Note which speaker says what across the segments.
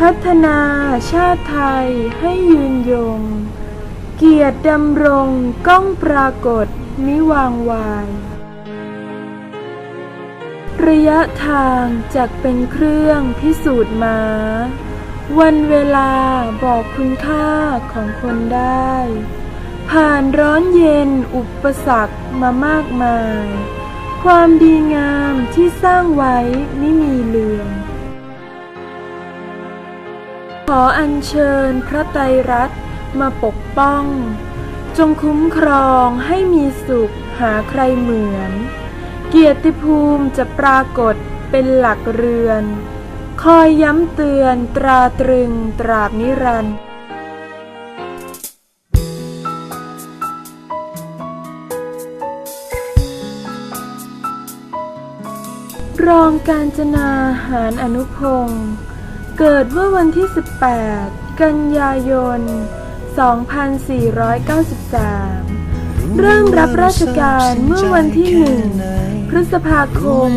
Speaker 1: พัฒนาชาติไทยให้ยืนยง เกียรติดำรงก้องปรากฏมิวางวาย ระยะทางจากเป็นเครื่องพิสูจน์มา วันเวลาบอกคุณค่าของคนได้ ผ่านร้อนเย็นอุปสรรคมามากมาย ความดีงามที่สร้างไว้ไม่มีเลือน ขออัญเชิญพระไตรรัตน์มาปกป้อง จงคุ้มครองให้มีสุขหาใครเหมือน เกียรติภูมิจะปรากฏเป็นหลักเรือน คอยย้ำเตือนตราตรึงตราบนิรันดร์รองการจนาหารอนุพงศ์ เกิดเมื่อวันที่ 18 กันยายน 2493 เริ่มรับราชการเมื่อวันที่ 1 พฤษภาคม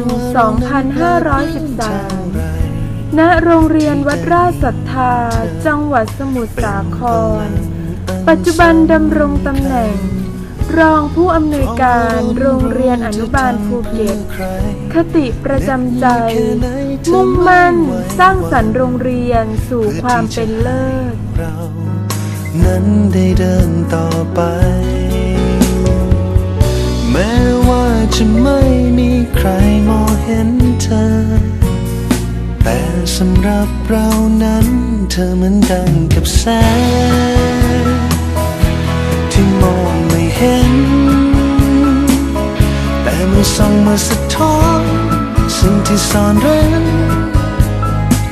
Speaker 1: 2513 ณ โรงเรียนวัดราชศรัทธา จังหวัดสมุทรสาคร ปัจจุบันดำรงตำแหน่ง รองผู้อำนวยการโรงเรียนอนุบาลภูเก็ต คติประจำใจ มุ่งมั่นสร้างสรรค์โรงเรียนสู่ความเป็นเลิศ
Speaker 2: นั้นได้เดินต่อไป แม้ว่าจะไม่มีใครมองเห็นเธอ แต่สำหรับเรานั้นเธอเหมือนดังกับแสงที่มอง เห็น แต่มันส่องมาสะท้อนสิ่งที่ซ่อนเร้น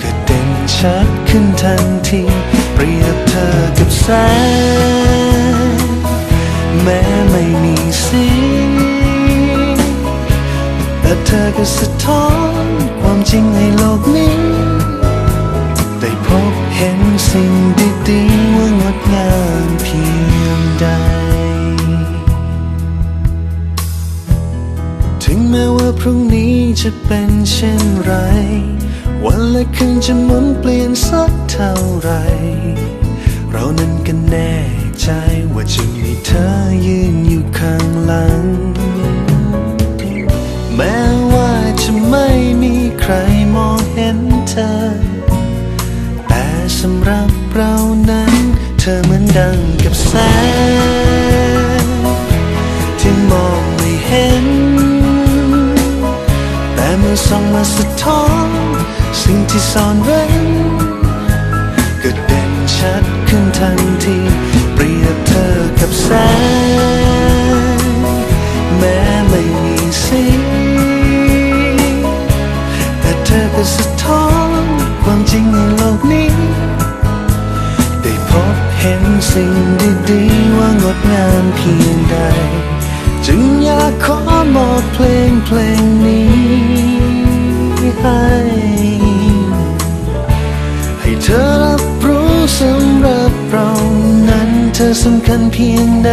Speaker 2: ก็เด่นชัดขึ้นทันที เปรียบเธอกับแสงแม้ไม่มีสีแต่เธอก็สะท้อนความจริงให้โลกนี้ ได้พบเห็นสิ่งดีๆว่างดงามเพีย รุ่งนี้จะเป็นเช่นไร วันและคืนจะหมุนเปลี่ยนสักเท่าไร เรานั้นก็แน่ใจว่าจะมีเธอยืนอยู่ข้างหลัง แม้ว่าจะไม่มีใครมองเห็นเธอ แต่สำหรับเรานั้น เธอเหมือนดังกับแสงที่มองไม่เห็น แต่เมื่อส่องมาสะท้อนสิ่งที่ซ่อนไว้ก็เด่นชัดขึ้นทันทีเปรียบเธอกับแสงแม้ไม่มีสีแต่เธอก็สะท้อน อสำคัญเพียงใด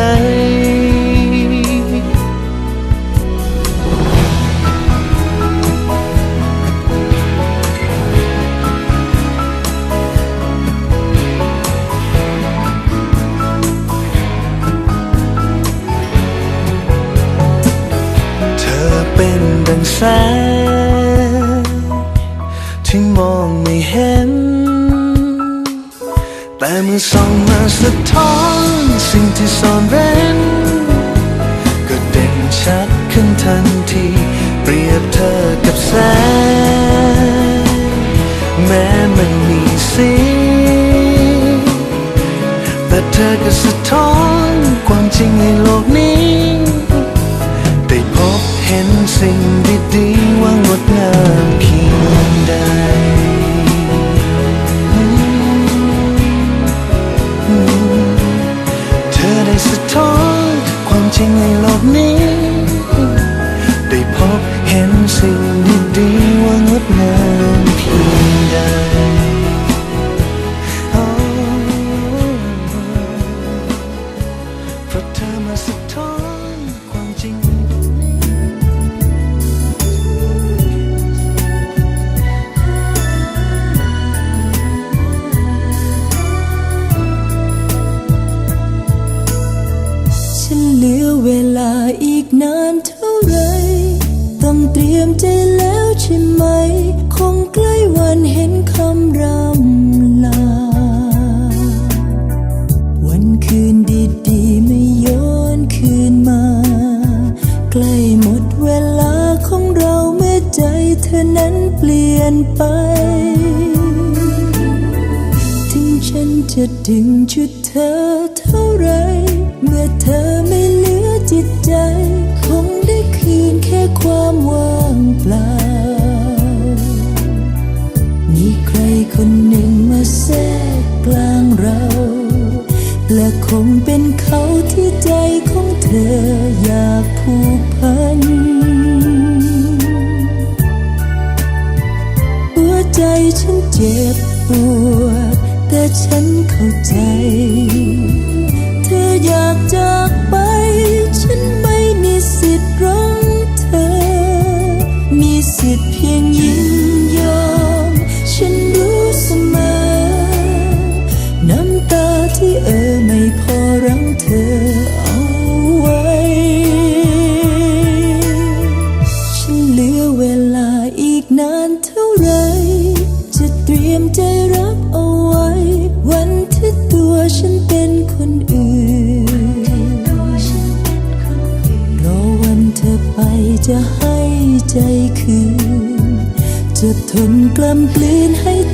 Speaker 3: อมใจ
Speaker 4: แล้วใช่ไหม คงใกล้วันเห็นคำรำลา วันคืนดีดีไม่ย้อนคืนมา ใกล้หมดเวลาของเราเมื่อใจเธอนั้นเปลี่ยนไป ถึงฉันจะดึงชุดเธอเท่าไร เมื่อเธอไม่เหลือจิตใจ ธออยากผูกพัน หัวใจฉันเจ็บปวด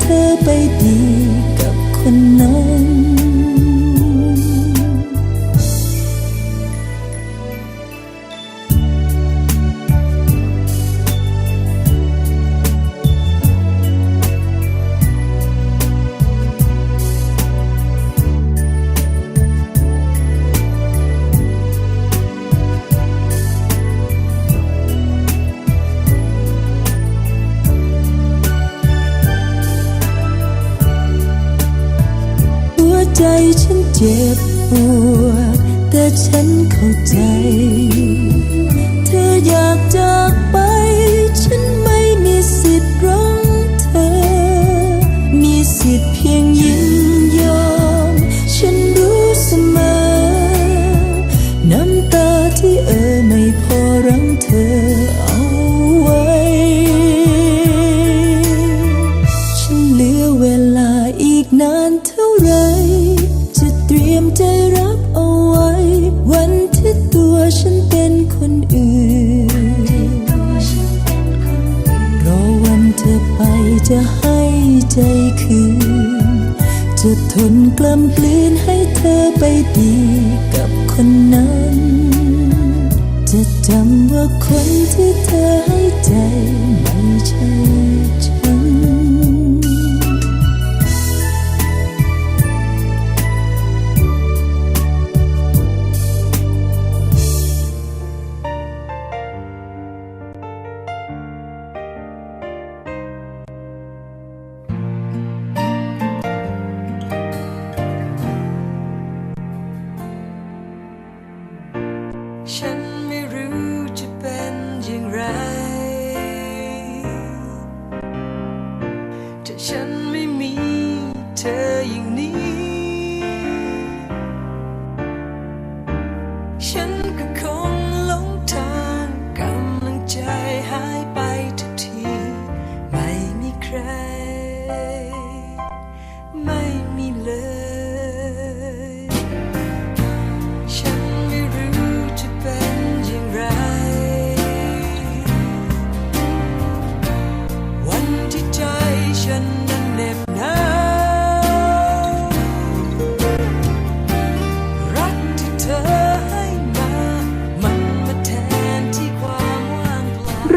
Speaker 4: 的背 ที่เออไม่พอรั้งเธอเอาไว้ ฉันเหลือเวลาอีกนานเท่าไร จะเตรียมใจรับเอาไว้ วันที่ตัวฉันเป็นคนอื่น รอวันเธอไปจะให้ใจคืน จะทนกล้ำกลืนให้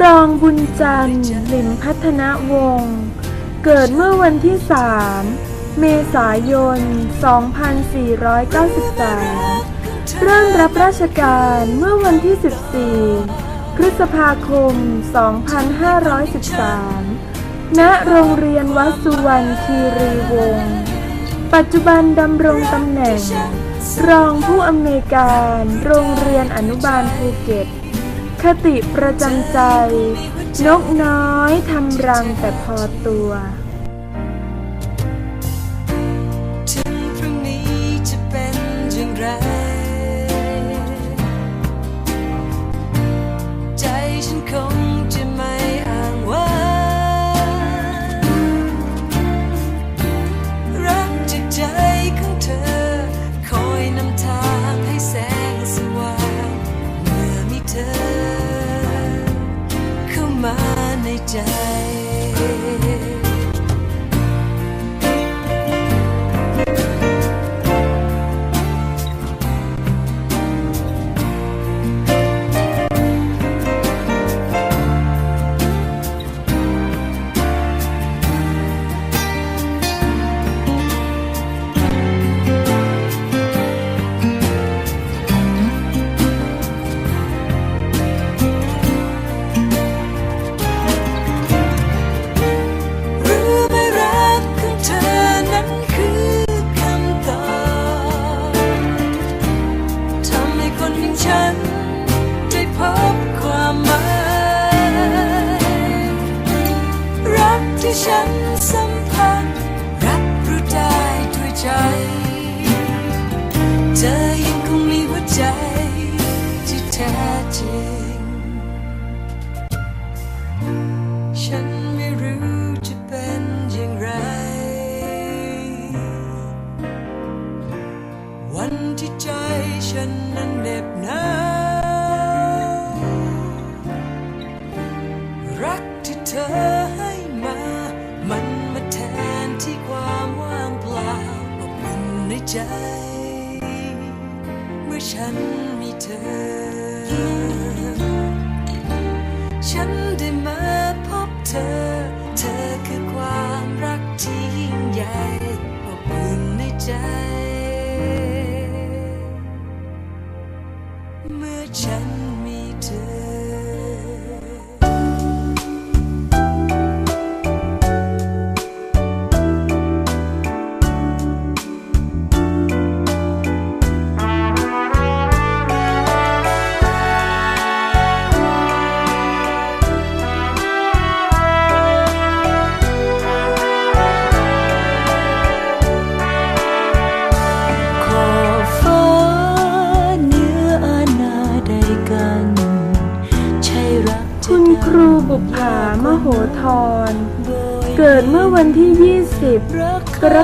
Speaker 4: รองบุ
Speaker 1: ญจันทร์หลิมพัฒนวงศ์เกิดเมื่อวันที่ 3 เมษายน 2493 เริ่มรับราชการเมื่อวันที่ 14 พฤษภาคม 2513 ณ โรงเรียนวัดสุวรรณคีรีวงศ์ ปัจจุบันดำรงตำแหน่ง รองผู้อำนวยการ โรงเรียนอนุบาลภูเก็ต คติประจำใจ นกน้อยทำรังแต่พอตัว
Speaker 4: ถึงพรุ่งนี้จะเป็นอย่างไรใจฉันคง ใที่ฉันสัมผัสรับรู้ได้ด้วยใจ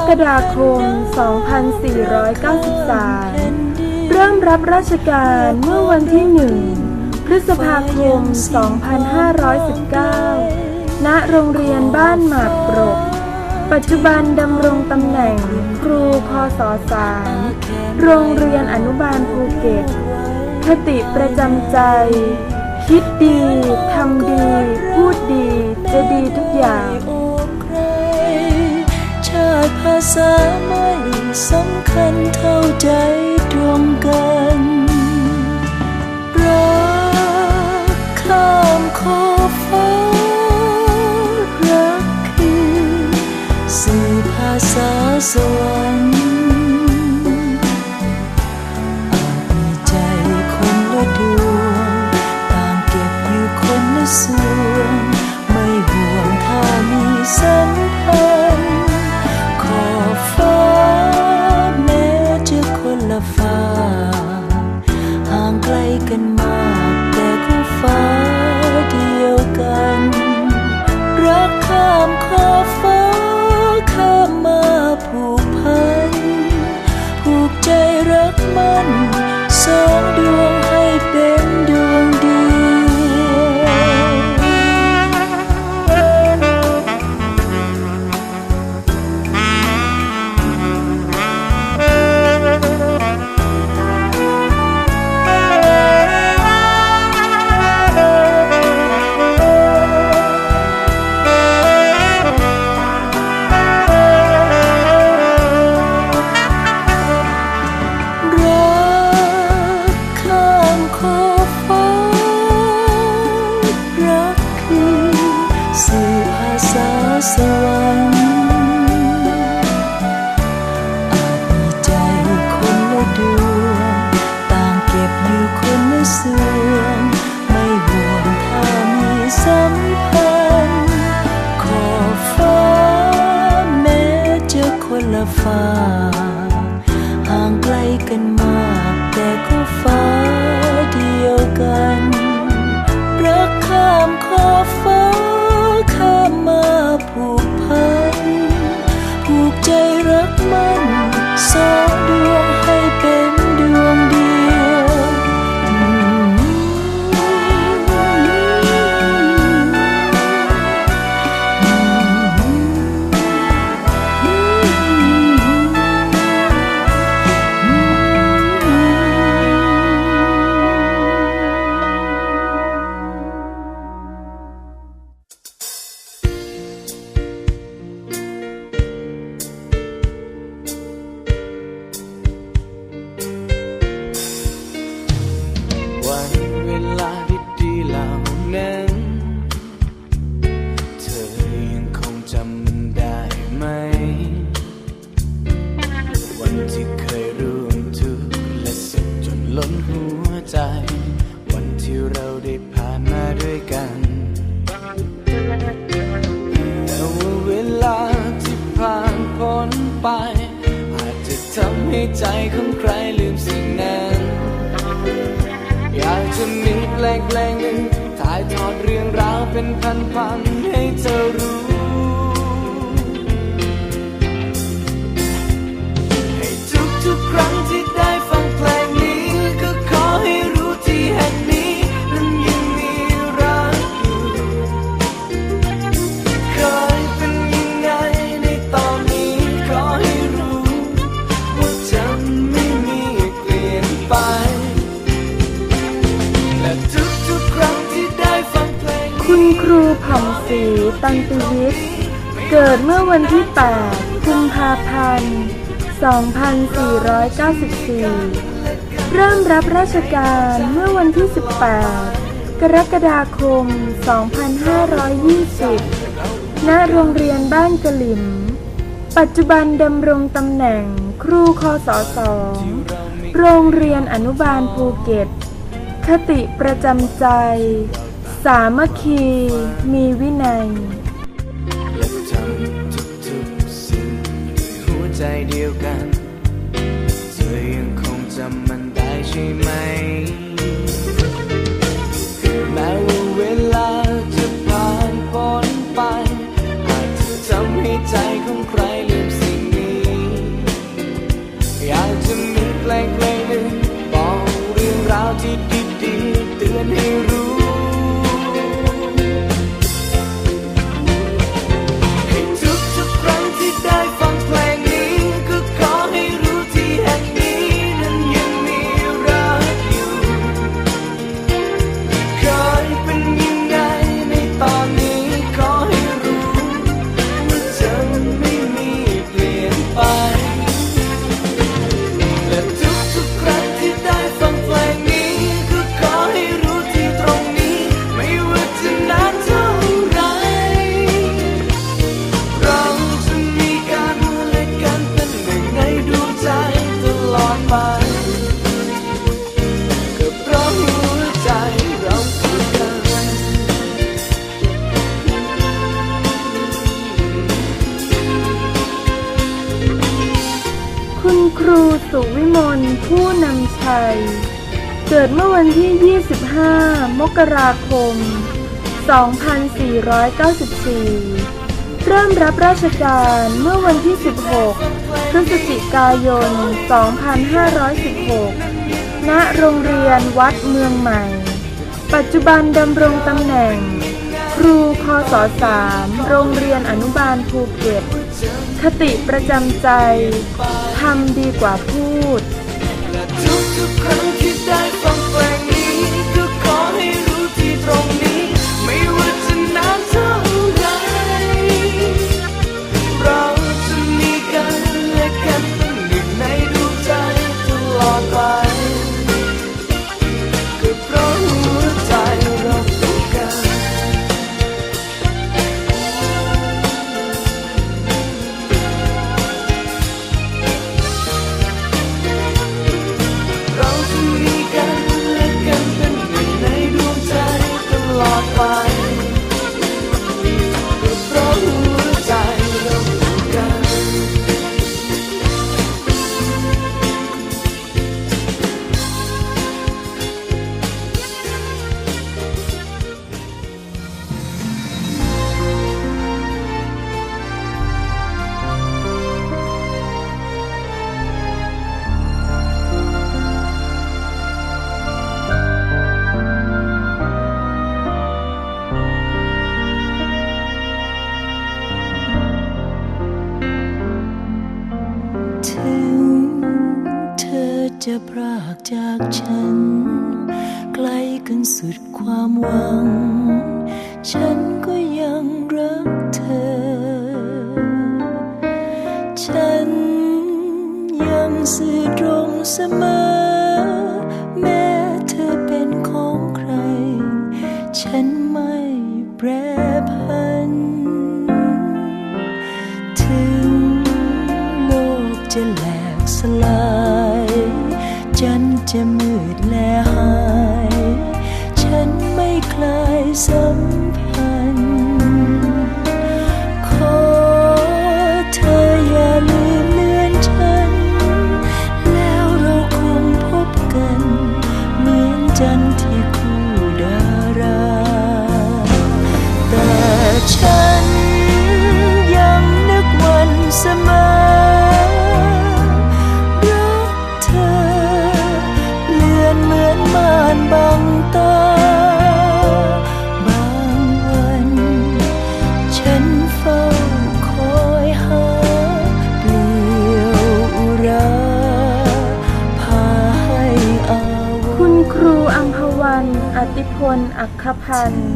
Speaker 4: ก
Speaker 1: ฎาคม 2493 เริ่มรับราชการเมื่อวันที่ 1 พฤษภาคม 2519 ณ โรงเรียนบ้านหมากปรก ปัจจุบันดำรงตำแหน่งครูพศ3โรงเรียนอนุบาลภูเก็ต คติประจำใจ คิดดี ทำดี พูดดี จะดีทุกอย่าง
Speaker 4: ภาษาไม่สำคัญเท่าใจตรงกัน รักข้ามขอบฟ้า รักคือสื่อภาษาสวรรค์อาจมีใจคนละดวงต่างเก็บอยู่คนละส่วนไม่ห่วงถ้ามีสัม So. จะมีเพ
Speaker 3: ลงเพลงหนึ่งถ่ายทอดเรื่องราวเป็นพันๆให้เธอรู้ ตัน
Speaker 1: ติวิทย์ เกิดเมื่อวันที่ 8 กุมภาพันธ์ 2494 เริ่มรับราชการเมื่อวันที่ 18 กรกฎาคม 2520 ณ โรงเรียนบ้านกะลิม ปัจจุบันดำรงตำแหน่งครูคอสอสองโรงเรียนอนุบาลภูเก็ต คติประจำใจ สามัคคีมีวินัย
Speaker 3: และทำทุกๆสิ่งด้วยหัวใจเดียวกัน เธอยังคงจำมันได้ใช่ไหม แม้ว่าเวลาจะผ่านพ้นไปอาจจะทำให้ใจของใครลืมสิ่งนี้ อยากจะมีเพลงเพลงหนึ่งบอกเรื่องราวที่ดีๆเตือนให้ กราคม
Speaker 1: 2494 เริ่มรับราชการเมื่อวันที่ 16 พฤศจิกายน 2516 ณ โรงเรียนวัดเมืองใหม่ ปัจจุบันดำรงตำแหน่ง ครูคศ3โรงเรียนอนุบาลภูเก็ต คติประจำใจ ทำดีกว่าพูด
Speaker 3: และทุกๆครั้งที่ได้ฟังเพลงนี้ รู้
Speaker 4: ยังสื่อ
Speaker 1: พันธ์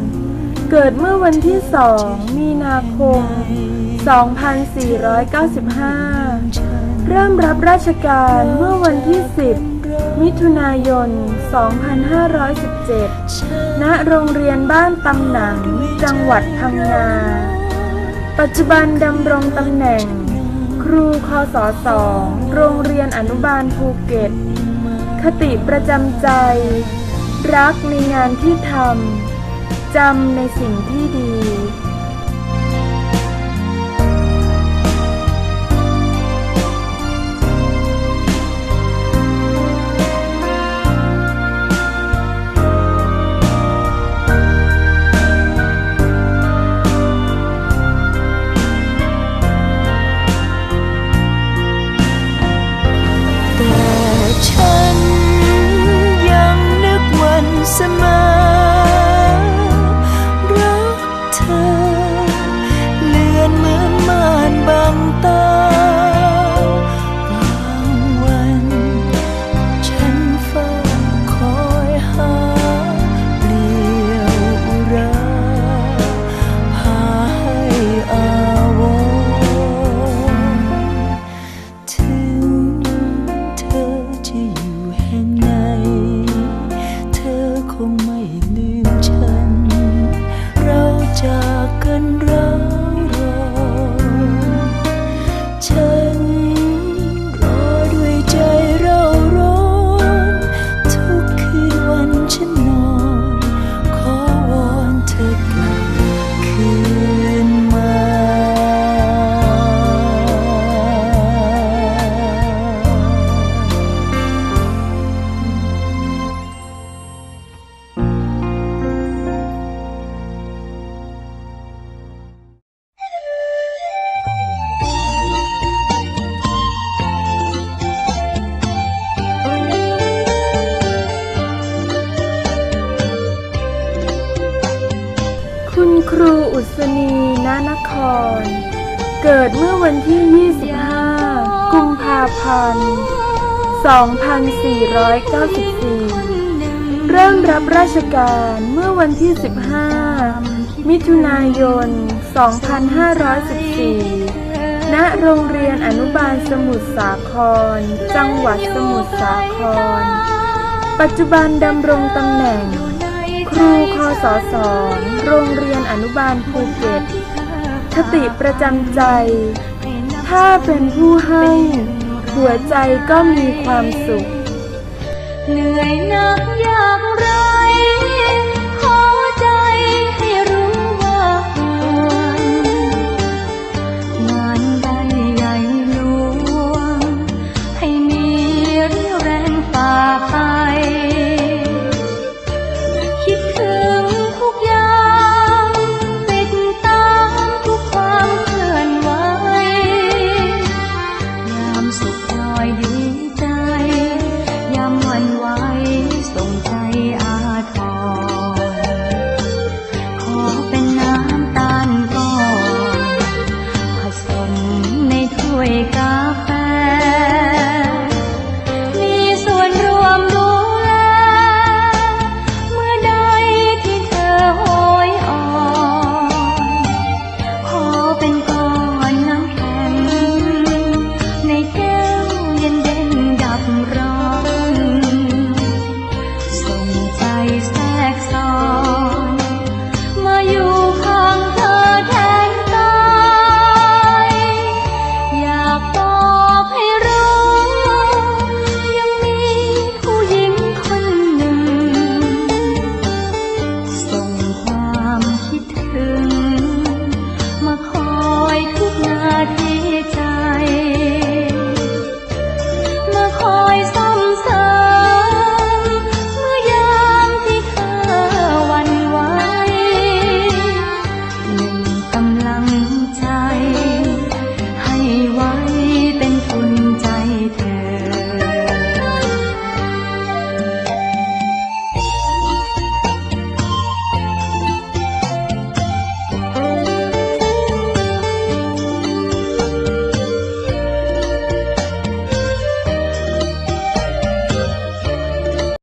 Speaker 1: เกิดเมื่อวัน
Speaker 4: ที่สองมีนาคม 2495 เริ่มรับราชการเมื่อวันที่ 10 มิถุนายน 2517 ณ โรงเรียนบ้านตำหนัง จังหวัดพังงา ปัจจุบันดำรงตำแหน่ง ครูคศสองโรงเรียนอนุบาลภูเก็ต คติประจำใจ รักในงานที่ทำจำในสิ่งที่ดี
Speaker 1: เกิดเมื่
Speaker 4: อวันที่ 25 กุมภาพันธ์ 2494 เริ่มรับราชการเมื่อวันที่ 15 มิถุนายน 2514 ณ โรงเรียนอนุบาลสมุทรสาคร จังหวัดสมุทรสาคร ปัจจุบันดำรงตำแหน่ง ครูคศสองโรงเรียนอนุบาลภูเก็ต คติประจำใจ ถ้าเป็นผู้ให้ หัวใจก็มีความสุข
Speaker 1: เหนื่อยนักยาก